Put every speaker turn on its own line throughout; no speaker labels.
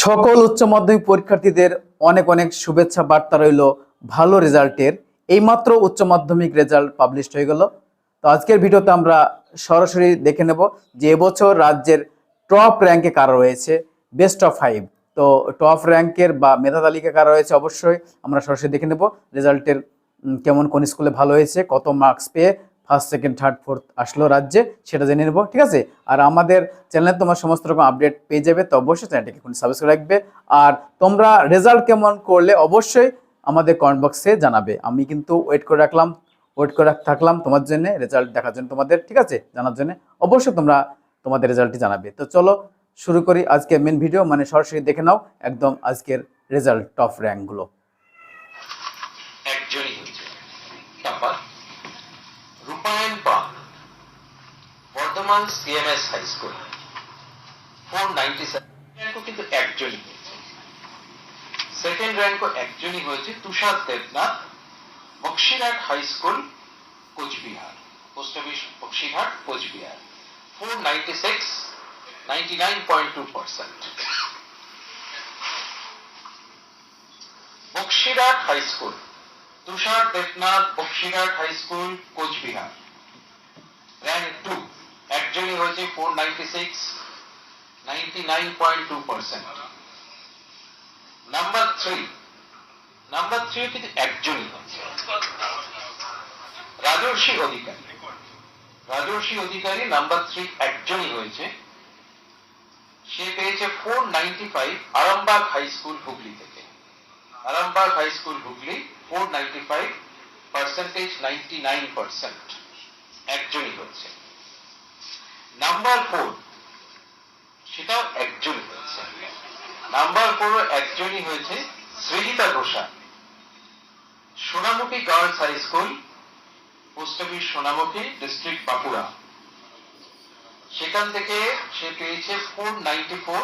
সকল উচ্চ মাধ্যমিক পরীক্ষার্থীদের অনেক অনেক শুভেচ্ছা, বার্তা রইল ভালো রেজাল্টের। এইমাত্র উচ্চ মাধ্যমিক রেজাল্ট পাবলিশ হয়ে গেল। তো আজকের ভিডিওতে আমরা সরাসরি দেখে নেব যে এবছর রাজ্যের টপ র্যাঙ্কে কারা রয়েছে বেস্ট অফ ফাইভ তো টপ র্যাঙ্কের বা মেধা তালিকা কারা রয়েছে অবশ্যই আমরা সরাসরি দেখে নেব। রেজাল্টের কেমন, কোন স্কুলে ভালো হয়েছে, কত মার্কস পেয়ে ফার্স্ট সেকেন্ড থার্ড ফোর্থ আসলো রাজ্যে, সেটা জেনে নেব, ঠিক আছে? আর আমাদের চ্যানেলে তোমার সমস্ত রকম আপডেট পেয়ে যাবে, তো অবশ্যই চ্যানেলটিকে এখন সাবস্ক্রাইব রাখবে। আর তোমরা রেজাল্ট কেমন করলে অবশ্যই আমাদের কমেন্ট বক্সে জানাবে। আমি কিন্তু ওয়েট করে রাখলাম ওয়েট করে থাকলাম তোমার জন্য রেজাল্ট দেখার জন্য তোমাদের, ঠিক আছে? জানার জন্য অবশ্যই তোমরা তোমাদের রেজাল্টটি জানাবে। তো চলো শুরু করি আজকের মেন ভিডিও মানে সরাসরি দেখে নাও একদম আজকের রেজাল্ট টপ র্যাঙ্কগুলো
একজনই হয়েছে topper Rupayan Pal Bardhaman C M S high school four ninety seven র্যাঙ্কও কিন্তু একজনই হয়েছে। সেকেন্ড র্যাঙ্কও একজনই হয়েছে Tushar Debnath Boxirhat high school Coochbehar. Post office Boxirhat, Coochbehar. Four ninety six ninety nine point two percent Boxirhat high school Tushar Debnath Boxirhat high school Coochbehar. Rank two একজনই হয়েছে four ninety six ninety nine point two percent number three number three কিন্তু একজনই হয়েছে রাজর্ষি অধিকারী রাজর্ষি অধিকারী number three একজনই হয়েছে। সে পেয়েছে four ninety five Arambagh high school Hooghly থেকে। Arambagh high school Hooghly four ninety five percentage ninety nine percent একজনই হচ্ছে নাম্বার ফোর সেটাও একজনই হয়েছে। নাম্বার ফোর একজনই হয়েছে Srijita Ghoshal. Sonamukhi girls high school, post office Sonamukhi, district Bankura. সেখান থেকে সে পেয়েছে ফোর নাইনটি ফোর,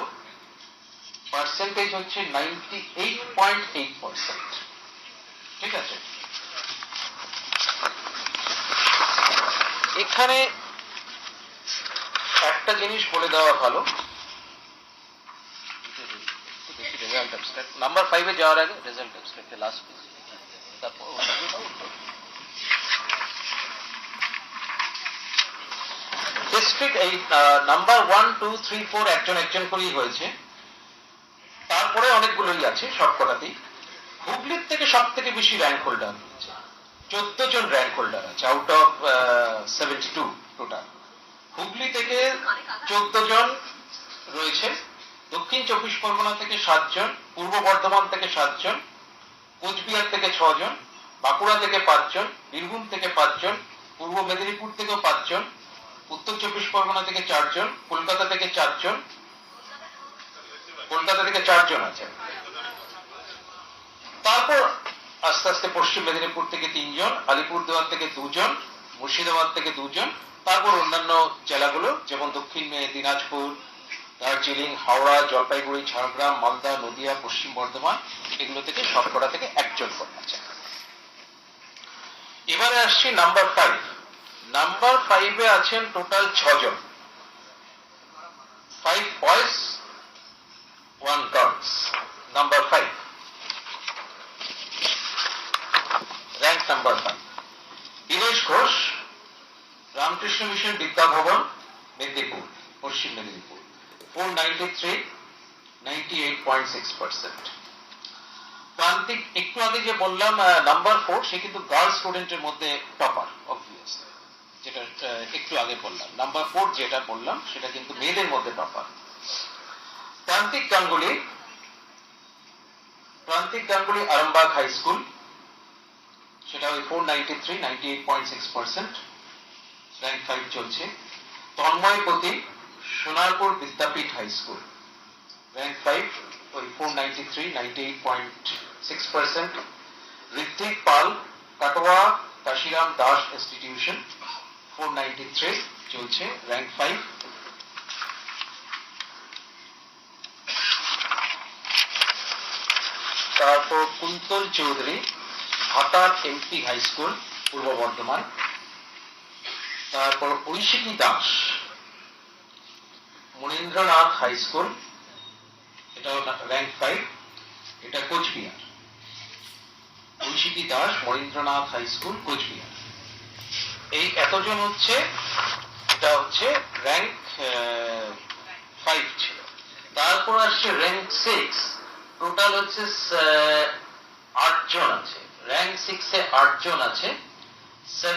পার্সেন্টেজ হচ্ছে ninety eight point eight percent. ঠিক আছে? এখানে একটা জিনিস বলে দেওয়া ভালো। নাম্বার ফাইভে যাওয়ার আগে রেজাল্ট অ্যাবস্ট্রাক্টে লাস্ট পেজ ডিস্ট্রিক্ট এই number one two three four একজন একজন করেই হয়েছে। তারপরে অনেকগুলোই আছে সব কটাতেই হুগলির থেকে সব থেকে বেশি র্যাঙ্ক হোল্ডার হয়েছে চোদ্দ জন র্যাঙ্ক হোল্ডার আছে out of seventy two total Hooghly থেকে চোদ্দ জন রয়েছে। দক্ষিণ চব্বিশ পরগনা থেকে সাতজন পূর্ব বর্ধমান থেকে সাতজন কোচবিহার থেকে ছজন বাঁকুড়া থেকে পাঁচজন বীরভূম থেকে পাঁচজন পূর্ব মেদিনীপুর থেকেও পাঁচজন উত্তর চব্বিশ পরগনা থেকে চারজন কলকাতা থেকে চারজন কলকাতা থেকে চারজন আছে। তারপর আস্তে আস্তে পশ্চিম মেদিনীপুর থেকে তিনজন আলিপুরদুয়ার থেকে দুজন, মুর্শিদাবাদ থেকে দুজন তারপর অন্যান্য জেলাগুলো, যেমন দক্ষিণ দিনাজপুর, দার্জিলিং, হাওড়া, জলপাইগুড়ি, ঝাড়গ্রাম, মালদা, নদিয়া, পশ্চিম বর্ধমান, এগুলো থেকে সবকটা থেকে একজন করে আছে এবারে আসছি নাম্বার ফাইভ নাম্বার ফাইভে আছেন টোটাল ছজন। Five boys one girls number five rank number five Dinesh Ghosh Ramakrishna Mission Vidya Bhavan, Medinipur, Paschim Medinipur. Four ninety three ninety eight point একটু আগে যে বললাম নাম্বার ফোর সে কিন্তু গার্লস স্টুডেন্টের মধ্যে টপার অবভিয়াস যেটা একটু আগে বললাম। নাম্বার ফোর যেটা বললাম, সেটা কিন্তু মেয়েদের মধ্যে টপার প্রান্তিক গাঙ্গুলি প্রান্তিক গাঙ্গুলি আরামবাগ হাই স্কুল সেটা ওই four ninety three ninety eight point six percent rank five চলছে। Tanmoy Pratik, Sonarpur Vidyapith high school rank five ওই four ninety three ninety eight point six percent Ritwik Pal, Katwa, Kashiram Das institution four ninety three চলছে rank five তারপর কুন্তল চৌধুরী ভাতার MP high school Purba Bardhaman. তারপর Aishiki Das, Manindranath high school এটা rank five এটা Cooch Behar. Aishiki Das Marindranath high school Cooch Behar. এই এতজন হচ্ছে, এটা হচ্ছে র্যাঙ্ক ফাইভ ছিল। তারপর আসছে র্যাঙ্ক সিক্স টোটাল হচ্ছে আটজন আছে। র্যাঙ্ক সিক্সে আটজন আছে। সেভেন